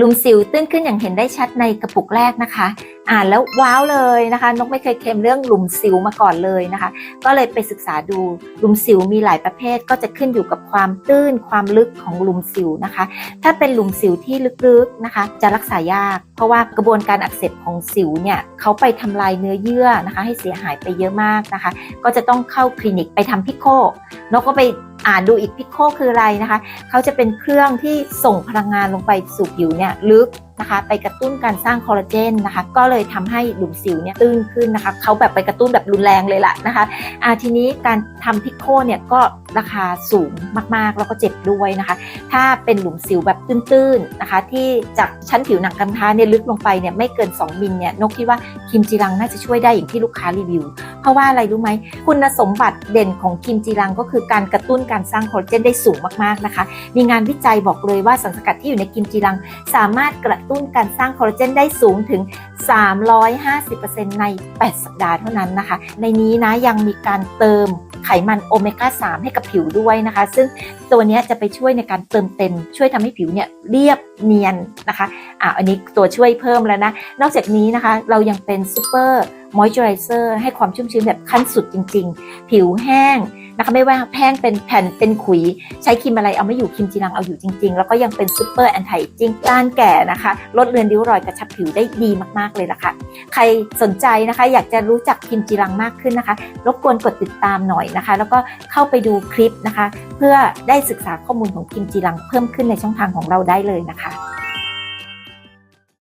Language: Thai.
ลุมสิวตื้นขึ้นอย่างเห็นได้ชัดในกระปุกแรกนะคะ อ่านแล้วว้าวเลยนะคะ นกไม่เคยเคลมเรื่องลุมสิวมาก่อนเลยนะคะ ก็เลยไปศึกษาดูลุมสิวมีหลายประเภท ก็จะขึ้นอยู่กับความตื้นความลึกของลุมสิวนะคะ ถ้าเป็นลุมสิวที่ลึกๆนะคะ จะรักษายาก เพราะว่ากระบวนการอักเสบของสิวเนี่ยเขาไปทำลายเนื้อเยื่อนะคะ ให้เสียหายไปเยอะมากนะคะ ก็จะต้องเข้าคลินิกไปทำพิโคนกก็ไป อ่านดูอีกพิโคคืออะไรนะคะเขาจะเป็นเครื่องที่ส่งพลังงานลงไปสู่ผิวเนี่ยลึกนะคะไปกระตุ้นการสร้างคอลลาเจนนะคะก็เลยทำให้หลุมสิวเนี่ยตื้นขึ้นนะคะเขาแบบไปกระตุ้นแบบรุนแรงเลยล่ะนะคะอ่าทีนี้การทำพิโคเนี่ยก็ราคาสูงมากๆ แล้วก็เจ็บด้วยนะคะ ถ้าเป็นหลุมสิวแบบตื้นๆนะคะ ที่จากชั้นผิวหนังกำพร้าเนี่ยลึกลงไปเนี่ยไม่เกิน 2มิลเนี่ยนกคิดว่าคิมจีรังน่าจะช่วยได้อย่างที่ลูกค้ารีวิว เพราะว่าอะไรรู้ไหม คุณสมบัติเด่นของคิมจีรังก็คือการกระตุ้นการสร้างคอลลาเจนได้สูงมากๆนะคะ มีงานวิจัยบอกเลยว่าสารสกัดที่อยู่ในกิมจีรัง สามารถกระตุ้นการสร้างคอลลาเจนได้สูงถึง 350%ใน 8 สัปดาห์เท่านั้นนะคะ ในนี้นะยังมีการเติมไขมันโอเมก้า 3 ให้กับผิวด้วยนะคะ ซึ่งตัวนี้จะไปช่วยในการเติมเต็ม ช่วยทำให้ผิวเนี่ยเรียบเนียนนะคะอะอันนี้ตัวช่วยเพิ่มแล้วนะ นอกจากนี้นะคะเรายังเป็นซูเปอร์ มอยส์เจอไรเซอร์ให้ความชุ่มชื้นแบบขั้นสุดจริง ๆ ผิวแห้งนะคะไม่ว่าแห้งเป็นแผ่นเป็นขุย ใช้ครีมอะไรเอาไม่อยู่ครีมจีรังเอาอยู่จริง ๆ แล้วก็ยังเป็นซูเปอร์แอนตี้จิ้งต้านแก่นะคะ ลดเลือนริ้วรอยกระชับผิวได้ดีมากๆเลยล่ะค่ะ ใครสนใจนะคะอยากจะรู้จักครีมจีรังมากขึ้นนะคะ รบกวนกดติดตามหน่อยนะคะ แล้วก็เข้าไปดูคลิปนะคะ เพื่อได้ศึกษาข้อมูลของครีมจีรังเพิ่มขึ้นในช่องทางของเราได้เลยนะคะ